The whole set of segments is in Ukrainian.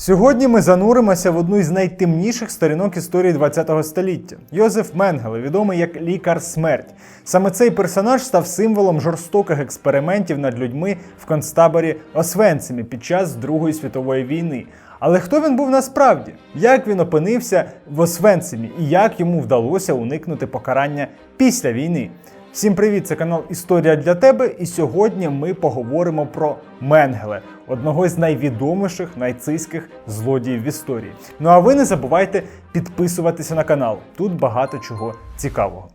Сьогодні ми зануримося в одну із найтемніших сторінок історії ХХ століття. Йозеф Менгеле, відомий як лікар смерть. Саме цей персонаж став символом жорстоких експериментів над людьми в концтаборі Освенцимі під час Другої світової війни. Але хто він був насправді? Як він опинився в Освенцимі і як йому вдалося уникнути покарання після війни? Всім привіт! Це канал Історія для тебе. І сьогодні ми поговоримо про Менгеле, одного з найвідоміших нацистських злодіїв в історії. Ну а ви не забувайте підписуватися на канал. Тут багато чого цікавого.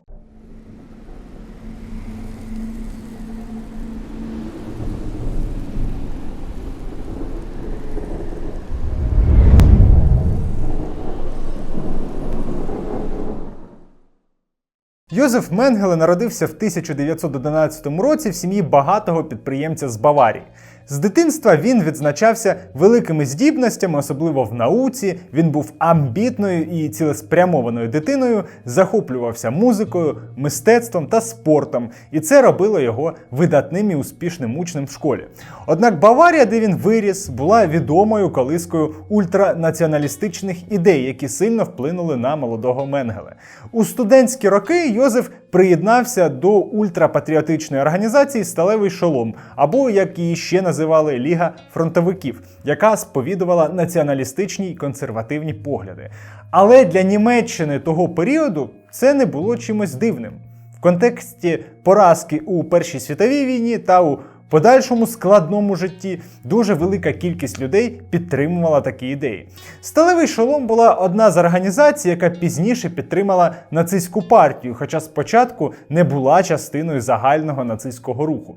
Йозеф Менгеле народився в 1911 році в сім'ї багатого підприємця з Баварії. З дитинства він відзначався великими здібностями, особливо в науці. Він був амбітною і цілеспрямованою дитиною, захоплювався музикою, мистецтвом та спортом, і це робило його видатним і успішним учнем в школі. Однак Баварія, де він виріс, була відомою колискою ультранаціоналістичних ідей, які сильно вплинули на молодого Менгеле. У студентські роки Йозеф приєднався до ультрапатріотичної організації Сталевий Шолом, або як її ще називали Ліга фронтовиків, яка сповідувала націоналістичні й консервативні погляди. Але для Німеччини того періоду це не було чимось дивним. В контексті поразки у Першій світовій війні та у подальшому складному житті дуже велика кількість людей підтримувала такі ідеї. Сталевий шолом була одна з організацій, яка пізніше підтримала нацистську партію, хоча спочатку не була частиною загального нацистського руху.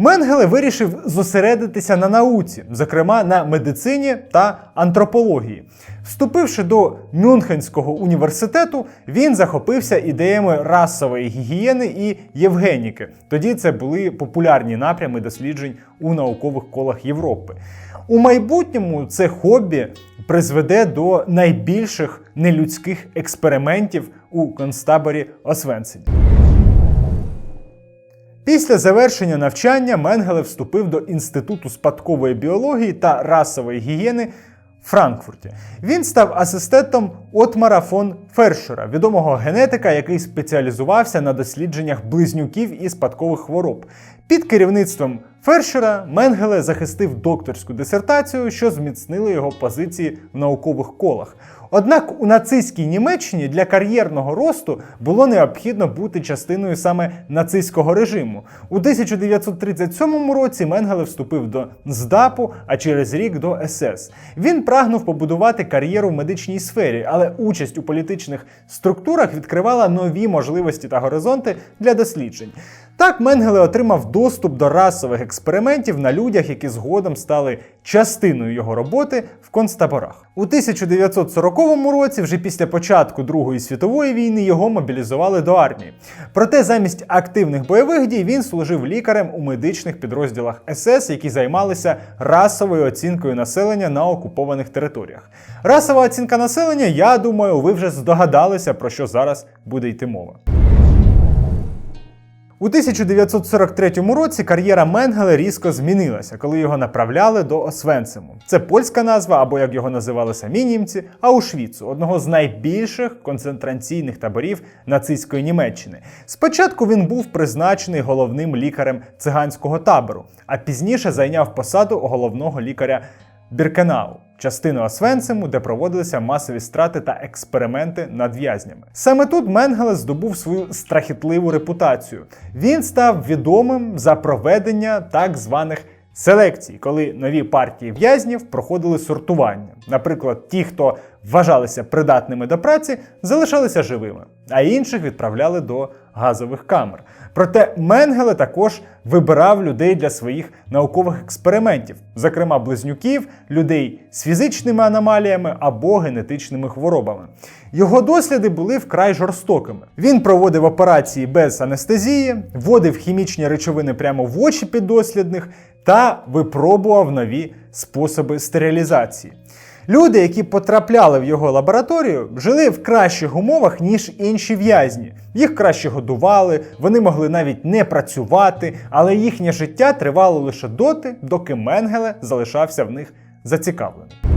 Менгеле вирішив зосередитися на науці, зокрема на медицині та антропології. Вступивши до Мюнхенського університету, він захопився ідеями расової гігієни і євгеніки. Тоді це були популярні напрями досліджень у наукових колах Європи. У майбутньому це хобі призведе до найбільших нелюдських експериментів у концтаборі Освенцині. Після завершення навчання Менгеле вступив до Інституту спадкової біології та расової гігієни в Франкфурті. Він став асистентом Отмара фон Фершера, відомого генетика, який спеціалізувався на дослідженнях близнюків і спадкових хвороб. Під керівництвом Фершера Менгеле захистив докторську дисертацію, що зміцнило його позиції в наукових колах. Однак у нацистській Німеччині для кар'єрного росту було необхідно бути частиною саме нацистського режиму. У 1937 році Менгеле вступив до НСДАПу, а через рік до СС. Він прагнув побудувати кар'єру в медичній сфері, але участь у політичних структурах відкривала нові можливості та горизонти для досліджень. Так Менгеле отримав доступ до расових експериментів на людях, які згодом стали частиною його роботи в концтаборах. У 1940 році, вже після початку Другої світової війни, його мобілізували до армії. Проте замість активних бойових дій він служив лікарем у медичних підрозділах СС, які займалися расовою оцінкою населення на окупованих територіях. Расова оцінка населення, я думаю, ви вже здогадалися, про що зараз буде йти мова. У 1943 році кар'єра Менгеле різко змінилася, коли його направляли до Освенциму. Це польська назва, або як його називали самі німці, Аушвіцу, одного з найбільших концентраційних таборів нацистської Німеччини. Спочатку він був призначений головним лікарем циганського табору, а пізніше зайняв посаду головного лікаря Біркенау, частину Освенциму, де проводилися масові страти та експерименти над в'язнями. Саме тут Менгеле здобув свою страхітливу репутацію. Він став відомим за проведення так званих селекцій, коли нові партії в'язнів проходили сортування. Наприклад, ті, хто вважалися придатними до праці, залишалися живими, а інших відправляли до газових камер. Проте Менгеле також вибирав людей для своїх наукових експериментів, зокрема близнюків, людей з фізичними аномаліями або генетичними хворобами. Його досліди були вкрай жорстокими. Він проводив операції без анестезії, вводив хімічні речовини прямо в очі піддослідних та випробував нові способи стерилізації. Люди, які потрапляли в його лабораторію, жили в кращих умовах, ніж інші в'язні. Їх краще годували, вони могли навіть не працювати, але їхнє життя тривало лише доти, доки Менгеле залишався в них зацікавленим.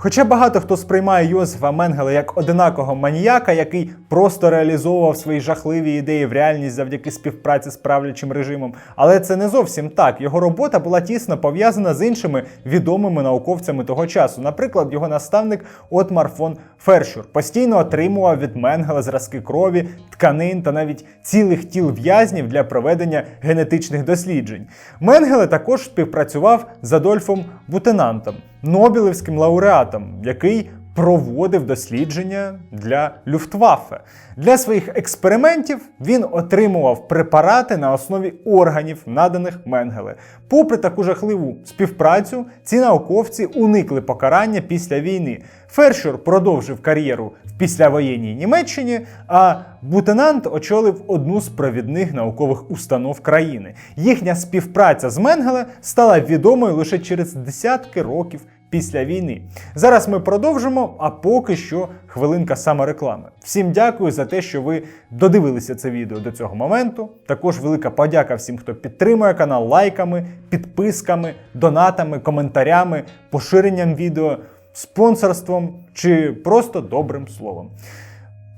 Хоча багато хто сприймає Йозефа Менгеле як одинакого маніяка, який просто реалізовував свої жахливі ідеї в реальність завдяки співпраці з правлячим режимом, але це не зовсім так. Його робота була тісно пов'язана з іншими відомими науковцями того часу. Наприклад, його наставник Отмар фон Фершур постійно отримував від Менгела зразки крові, тканин та навіть цілих тіл в'язнів для проведення генетичних досліджень. Менгеле також співпрацював з Адольфом Бутенантом, Нобелівським лауреатом, який проводив дослідження для Люфтваффе. Для своїх експериментів він отримував препарати на основі органів, наданих Менгеле. Попри таку жахливу співпрацю, ці науковці уникли покарання після війни. Фершур продовжив кар'єру в післявоєнній Німеччині, а Бутенант очолив одну з провідних наукових установ країни. Їхня співпраця з Менгеле стала відомою лише через десятки років після війни. Зараз ми продовжимо, а поки що хвилинка самореклами. Всім дякую за те, що ви додивилися це відео до цього моменту. Також велика подяка всім, хто підтримує канал лайками, підписками, донатами, коментарями, поширенням відео, спонсорством чи просто добрим словом.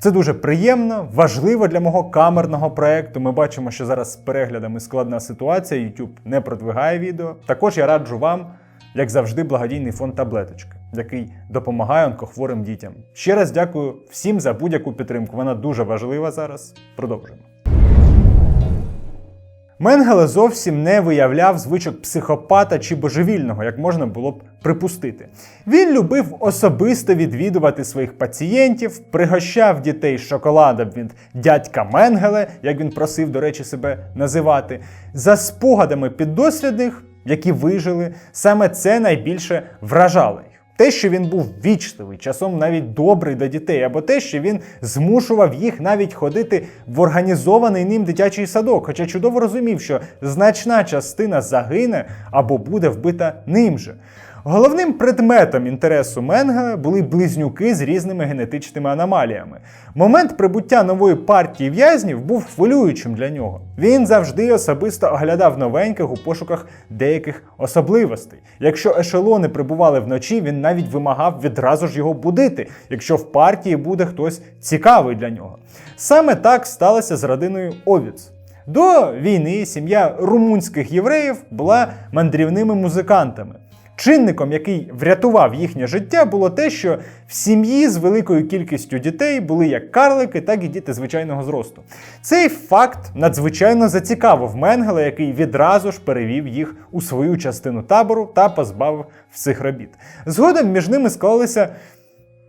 Це дуже приємно, важливо для мого камерного проекту. Ми бачимо, що зараз з переглядами складна ситуація. YouTube не продвигає відео. Також я раджу вам, як завжди, благодійний фонд таблеточки, який допомагає онкохворим дітям. Ще раз дякую всім за будь-яку підтримку. Вона дуже важлива зараз. Продовжуємо. Менгеле зовсім не виявляв звичок психопата чи божевільного, як можна було б припустити. Він любив особисто відвідувати своїх пацієнтів, пригощав дітей шоколадом від дядька Менгеле, як він просив, до речі, себе називати. За спогадами піддослідних, які вижили, саме це найбільше вражало їх. Те, що він був вічливий, часом навіть добрий до дітей, або те, що він змушував їх навіть ходити в організований ним дитячий садок, хоча чудово розумів, що значна частина загине або буде вбита ним же. Головним предметом інтересу Менгеле були близнюки з різними генетичними аномаліями. Момент прибуття нової партії в'язнів був хвилюючим для нього. Він завжди особисто оглядав новеньких у пошуках деяких особливостей. Якщо ешелони прибували вночі, він навіть вимагав відразу ж його будити, якщо в партії буде хтось цікавий для нього. Саме так сталося з родиною Овіц. До війни сім'я румунських євреїв була мандрівними музикантами. Чинником, який врятував їхнє життя, було те, що в сім'ї з великою кількістю дітей були як карлики, так і діти звичайного зросту. Цей факт надзвичайно зацікавив Менгела, який відразу ж перевів їх у свою частину табору та позбавив всіх робіт. Згодом між ними склалися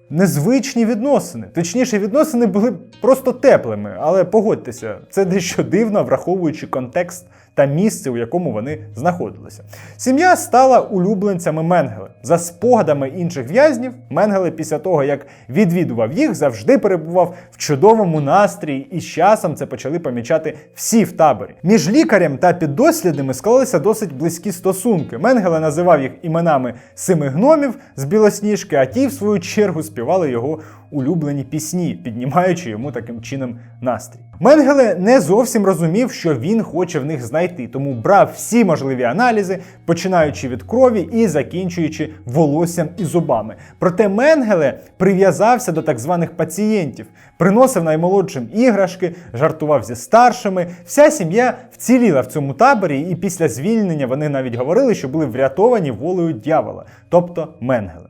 незвичні відносини. Точніше, відносини були просто теплими, але погодьтеся, це дещо дивно, враховуючи контекст та місце, у якому вони знаходилися. Сім'я стала улюбленцями Менгеле. За спогадами інших в'язнів, Менгеле після того, як відвідував їх, завжди перебував в чудовому настрої, і з часом це почали помічати всі в таборі. Між лікарем та піддослідними склалися досить близькі стосунки. Менгеле називав їх іменами семи гномів з білосніжки, а ті, в свою чергу, співали його улюблені пісні, піднімаючи йому таким чином настрій. Менгеле не зовсім розумів, що він хоче в них знайти, тому брав всі можливі аналізи, починаючи від крові і закінчуючи волоссям і зубами. Проте Менгеле прив'язався до так званих пацієнтів, приносив наймолодшим іграшки, жартував зі старшими. Вся сім'я вціліла в цьому таборі, і після звільнення вони навіть говорили, що були врятовані волею дьявола, тобто Менгеле.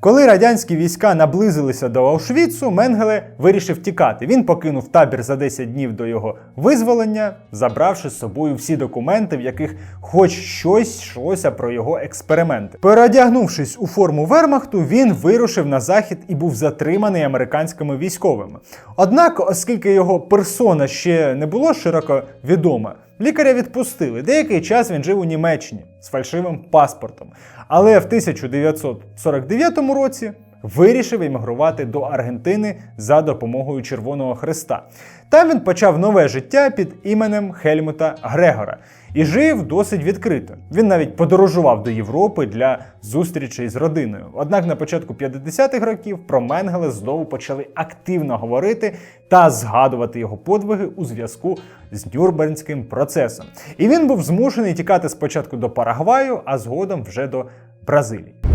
Коли радянські війська наблизилися до Аушвіцу, Менгеле вирішив тікати. Він покинув табір за 10 днів до його визволення, забравши з собою всі документи, в яких хоч щось йшлося про його експерименти. Переодягнувшись у форму Вермахту, він вирушив на захід і був затриманий американськими військовими. Однак, оскільки його персона ще не було широко відома, Лікаря відпустили. Деякий час він жив у Німеччині з фальшивим паспортом. Але в 1949 році вирішив іммігрувати до Аргентини за допомогою Червоного Христа. Там він почав нове життя під іменем Хельмута Грегора і жив досить відкрито. Він навіть подорожував до Європи для зустрічей з родиною. Однак на початку 50-х років про Менгеле знову почали активно говорити та згадувати його подвиги у зв'язку з Нюрнбернським процесом. І він був змушений тікати спочатку до Парагваю, а згодом вже до Бразилії.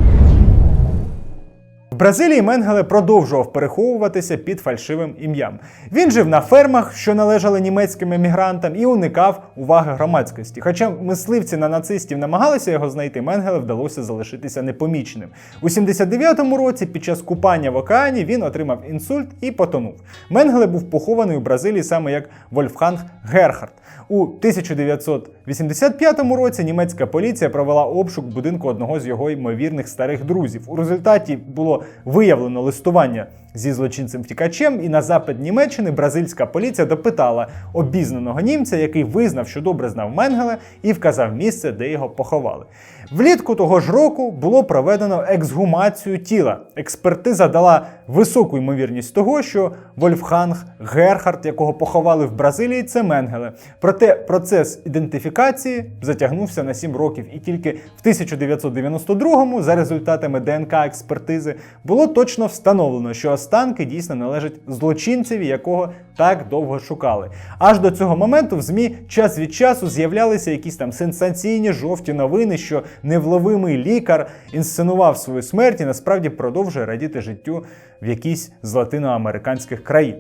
В Бразилії Менгеле продовжував переховуватися під фальшивим ім'ям. Він жив на фермах, що належали німецьким емігрантам, і уникав уваги громадськості. Хоча мисливці на нацистів намагалися його знайти, Менгеле вдалося залишитися непоміченим. У 79-му році, під час купання в океані, він отримав інсульт і потонув. Менгеле був похований у Бразилії саме як Вольфганг Герхард. У 1985 році німецька поліція провела обшук будинку одного з його ймовірних старих друзів. У результаті було виявлено листування зі злочинцем втікачем, і на запит Німеччини бразильська поліція допитала обізнаного німця, який визнав, що добре знав Менгеле, і вказав місце, де його поховали. Влітку того ж року було проведено ексгумацію тіла. Експертиза дала високу ймовірність того, що Вольфганг Герхард, якого поховали в Бразилії, це Менгеле. Проте процес ідентифікації затягнувся на 7 років, і тільки в 1992-му, за результатами ДНК експертизи, було точно встановлено, що останки дійсно належать злочинцеві, якого так довго шукали. Аж до цього моменту в ЗМІ час від часу з'являлися якісь там сенсаційні жовті новини, що невловимий лікар інсценував свою смерть і насправді продовжує радіти життю в якійсь з латиноамериканських країн.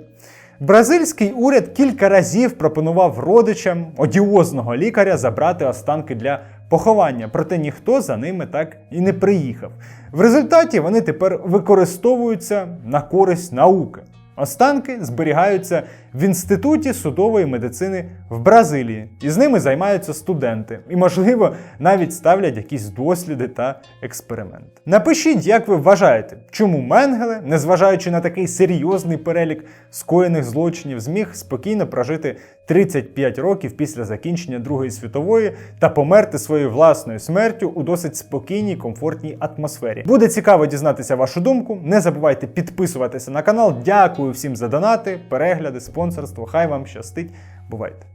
Бразильський уряд кілька разів пропонував родичам одіозного лікаря забрати останки для поховання, проте ніхто за ними так і не приїхав. В результаті вони тепер використовуються на користь науки. Останки зберігаються в інституті судової медицини в Бразилії, і з ними займаються студенти, і, можливо, навіть ставлять якісь досліди та експерименти. Напишіть, як ви вважаєте, чому Менгеле, незважаючи на такий серйозний перелік скоєних злочинів, зміг спокійно прожити 35 років після закінчення Другої світової та померти своєю власною смертю у досить спокійній, комфортній атмосфері. Буде цікаво дізнатися вашу думку. Не забувайте підписуватися на канал. Дякую всім за донати, перегляди, спонсорство. Хай вам щастить. Бувайте!